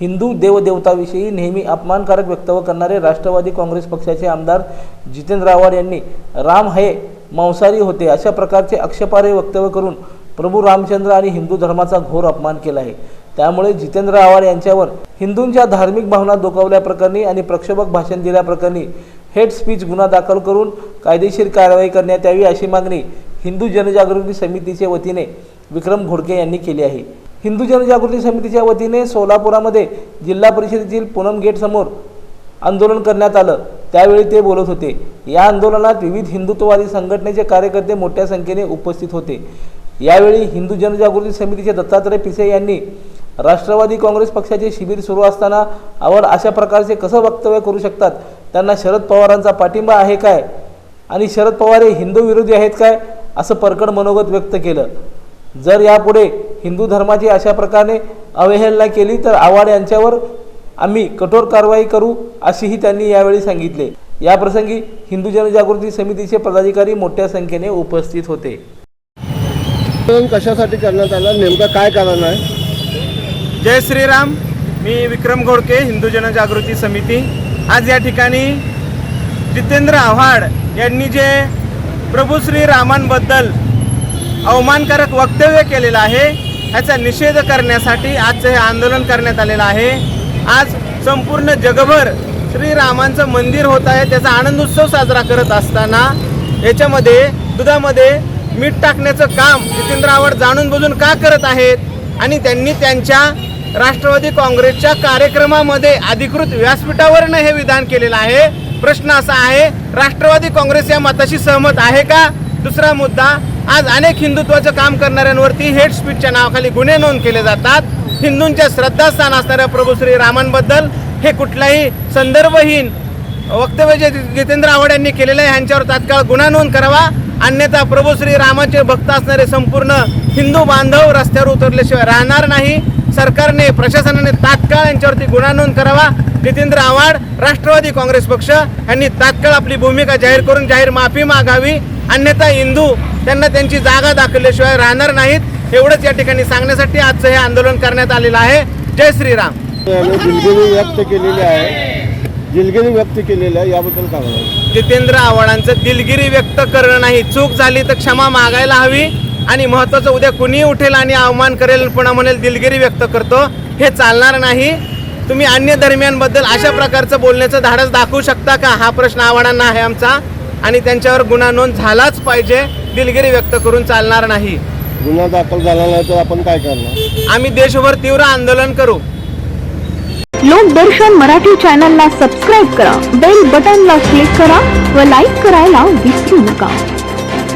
हिंदू देवदेवताविषयी नेहमी अपमानकारक वक्तव्य करणारे राष्ट्रवादी काँग्रेस पक्षाचे आमदार जितेंद्र आव्हाड यांनी राम हे मांसाहारी होते अशा प्रकारचे आक्षेपार्ह वक्तव्य करून प्रभू रामचंद्र आणि हिंदू धर्माचा घोर अपमान केला आहे. त्यामुळे जितेंद्र आव्हाड यांच्यावर हिंदूंच्या धार्मिक भावना दुखावल्याप्रकरणी आणि प्रक्षोभक भाषण दिल्याप्रकरणी हेट स्पीच गुन्हा दाखल करून कायदेशीर कारवाई करण्यात यावी अशी मागणी हिंदू जनजागृती समितीच्या वतीने विक्रम घोडके यांनी केली आहे. हिंदू जनजागृती समितीच्या वतीने सोलापुरामध्ये जिल्हा परिषदेतील पूनम गेटसमोर आंदोलन करण्यात आलं. त्यावेळी ते बोलत होते. या आंदोलनात विविध हिंदुत्ववादी संघटनेचे कार्यकर्ते मोठ्या संख्येने उपस्थित होते. यावेळी हिंदू जनजागृती समितीचे दत्तात्रय पिसे यांनी राष्ट्रवादी काँग्रेस पक्षाचे शिबिर सुरू असताना आवड अशा प्रकारचे कसं वक्तव्य करू शकतात? त्यांना शरद पवारांचा पाठिंबा आहे काय? आणि शरद पवार हे हिंदू विरोधी आहेत काय? असं परकड मनोगत व्यक्त केलं. जर यापुढे हिंदू धर्माची अशा प्रकारे अवहेलना केली तर आव्हाड यांच्यावर आम्ही कठोर कारवाई करू अशीही त्यांनी यावेळी सांगितले. याप्रसंगी हिंदू जनजागृती समितीचे पदाधिकारी मोठ्या संख्येने उपस्थित होते. कशासाठी करण्यात आला? नेमकं काय कारण आहे? जय श्रीराम मी विक्रम घोडके हिंदू जनजागृती समिती. आज या ठिकाणी जितेंद्र आव्हाड यांनी जे प्रभू श्रीरामांबद्दल अवमानकारक वक्तव्य केलेलं आहे ह्याचा निषेध करण्यासाठी आजचं हे आंदोलन करण्यात आलेलं आहे. आज संपूर्ण जगभर श्रीरामांचं मंदिर होत आहे त्याचा आनंद उत्सव साजरा करत असताना याच्यामध्ये दुधामध्ये मीठ टाकण्याचं काम जितेंद्र आव्हाड जाणून बुजून का करत आहेत? आणि त्यांनी त्यांच्या राष्ट्रवादी काँग्रेसच्या कार्यक्रमामध्ये अधिकृत व्यासपीठावरनं हे विधान केलेलं आहे. प्रश्न असा आहे राष्ट्रवादी काँग्रेस या मताशी सहमत आहे का? दुसरा मुद्दा आज अनेक हिंदुत्वाचं काम करणाऱ्यांवरती हेड स्पीचच्या नावाखाली गुन्हे नोंद केले जातात. हिंदूंच्या श्रद्धास्थान असणाऱ्या प्रभू श्री रामांबद्दल हे कुठलाही संदर्भहीन वक्तव्य जे जितेंद्र आव्हाड यांनी केलेलं आहे ह्यांच्यावर तात्काळ गुन्हा नोंद करावा. अन्यथा प्रभू श्री रामाचे भक्त असणारे संपूर्ण हिंदू बांधव रस्त्यावर उतरल्याशिवाय राहणार नाही. सरकारने प्रशासनाने तात्काळ यांच्यावरती गुन्हा नोंद करावा. जितेंद्र आव्हाड राष्ट्रवादी काँग्रेस पक्ष यांनी तात्काळ आपली भूमिका जाहीर करून जाहीर माफी मागावी. अन्यथा हिंदू त्यांना त्यांची जागा दाखवल्याशिवाय राहणार नाहीत. एवढंच या ठिकाणी सांगण्यासाठी आजचं हे आंदोलन करण्यात आलेलं आहे. जय श्रीराम. दिलगिरी व्यक्त केलेली आहे. दिलगिरी व्यक्त केलेली आहे याबद्दल काय जितेंद्र आव्हाडांचं दिलगिरी व्यक्त करणं नाही. चूक झाली तर क्षमा मागायला हवी. आणि महत्वाचं उद्या कुणी उठेल आणि अवमान करेल पुन्हा म्हणेल दिलगिरी व्यक्त करतो हे चालणार नाही. तुम्ही अन्य धर्मियांबद्दल अशा प्रकारचं बोलण्याचं धाडस दाखवू शकता का? हा प्रश्न आव्हाडांना आहे आमचा. आणि त्यांच्यावर गुन्हा नोंद झालाच पाहिजे दिलगिरी व्यक्त करून चालणार नाही. गुन्हा दाखल झाला नाही तर आपण काय करणार? आम्ही देशभर तीव्र आंदोलन करू. लोकदर्शन मराठी चॅनलला सबस्क्राईब करा बेल बटनला क्लिक करा व लाईक करायला विसरू नका.